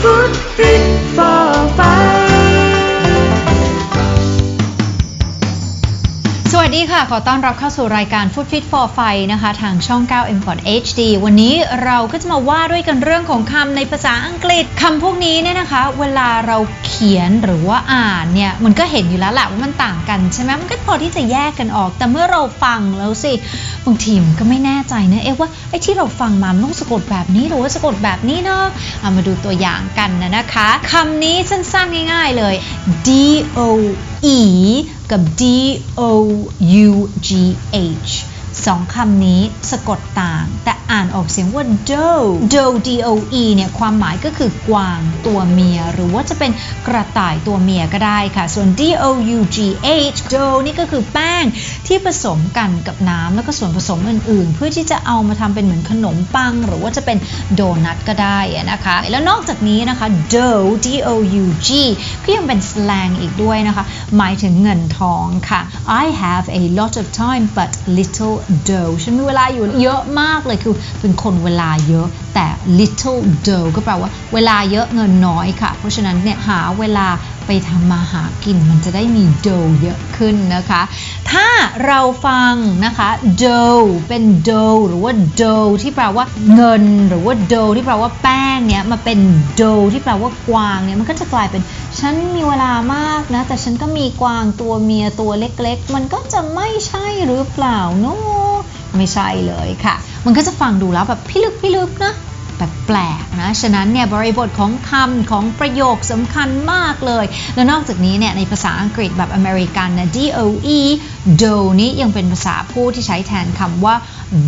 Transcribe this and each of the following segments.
Food สวัสดีค่ะ ขอต้อนรับเข้าสู่รายการ Food Fit for ไฟนะคะ ทางช่อง 9 m p o r t HD วันนี้เราก็จะมาว่าด้วยกันเรื่องของคำในภาษาอังกฤษคำพวกนี้เนี่ยนะคะ เวลาเราเขียนหรือว่าอ่านเนี่ย มันก็เห็นอยู่แล้วแหละว่ามันต่างกันใช่ไหมมันก็พอที่จะแยกกันออก แต่เมื่อเราฟังแล้วสิ บางทีมันก็ไม่แน่ใจนะ เอ๊ะว่าไอ้ที่เราฟังมามันต้องสะกดแบบนี้หรือว่าสะกดแบบนี้เนาะเอามาดูตัวอย่างกันนะนะคะคำนี้สั้นๆง่าย ๆเลย D O E กับ D O U G H สองคำนี้สะกดต่าง แต่อ่านออกเสียงว่า doe doe D O E เนี่ยความหมายก็คือกวางตัวเมีย หรือว่าจะเป็นกระต่ายตัวเมียก็ได้ค่ะ ส่วน D O U G H dough นี่ก็คือแป้งที่ผสมกันกับน้ำแล้วก็ส่วนผสมอื่นๆ เพื่อที่จะเอามาทำเป็นเหมือนขนมปัง หรือว่าจะเป็นโดนัทก็ได้นะคะ แล้วนอกจากนี้นะคะ dough D O U G ก็ยังเป็นสแลงอีกด้วยนะคะ หมายถึงเงินทองค่ะ I have a lot of time but little dough ฉันมีเวลาอยู่เยอะมากเลยคือเป็นคนเวลาเยอะแต่ little dough ก็แปลว่าเวลาเยอะเงินน้อยค่ะ เพราะฉะนั้นเนี่ยหาเวลา ไปทำมาหากินมันจะได้มี dough เยอะขึ้นนะคะ ถ้าเราฟังนะคะ dough เป็น dough หรือว่า dough ที่แปลว่าเงิน หรือว่า dough ที่แปลว่าแป้งเนี่ยมาเป็น dough ที่แปลว่ากวางเนี่ยมันก็จะกลายเป็นฉันมีเวลามากนะ แต่ฉันก็มีกวางตัวเมียตัวเล็กๆ มันก็จะไม่ใช่หรือเปล่าเนอะไม่ใช่เลยค่ะ มันก็จะฟังดูแล้วแบบพิลึกพิลึกนะ แปลกๆนะ ฉะนั้นเนี่ยบริบทของคำของประโยคสำคัญมากเลย แล้วนอกจากนี้เนี่ยในภาษาอังกฤษแบบอเมริกันนะ doe do นี้ยังเป็นภาษาพูดที่ใช้แทนคำว่า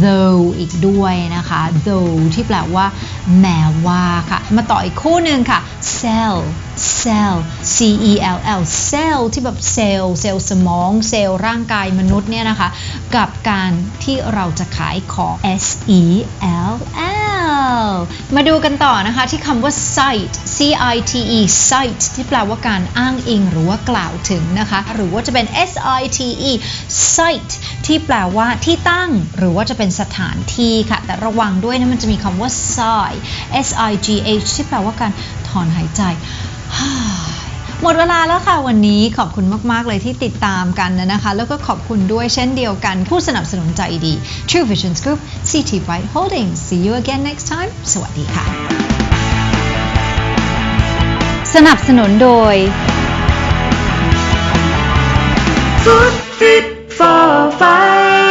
though อีกด้วยนะคะ though ที่แปลว่า แม้ว่าค่ะ มาต่ออีกคู่หนึ่งค่ะ cell cell c e l l cell ที่แบบเซลล์เซลล์สมอง เซลล์ร่างกายมนุษย์เนี่ยนะคะ กับการที่เราจะขายของ s e l l มาดูกันต่อนะคะที่คำว่า cite c i t e cite ที่แปลว่าการอ้างอิงหรือว่ากล่าวถึงนะคะ หรือว่าจะเป็น s i t e site ที่แปลว่าที่ตั้ง หรือว่าจะเป็นสถานที่ค่ะ แต่ระวังด้วยนะมันจะมีคำว่า sigh s i g h ที่แปลว่าการถอนหายใจ หมดเวลาแล้วค่ะวันนี้ขอบคุณมาก ๆ เลยที่ติดตามกันนะคะ แล้วก็ขอบคุณด้วยเช่นเดียวกันผู้สนับสนุนใจดี True Visions Group CT Bright Holdings see you again next time สวัสดีค่ะ สนับสนุนโดย Food Fit for Five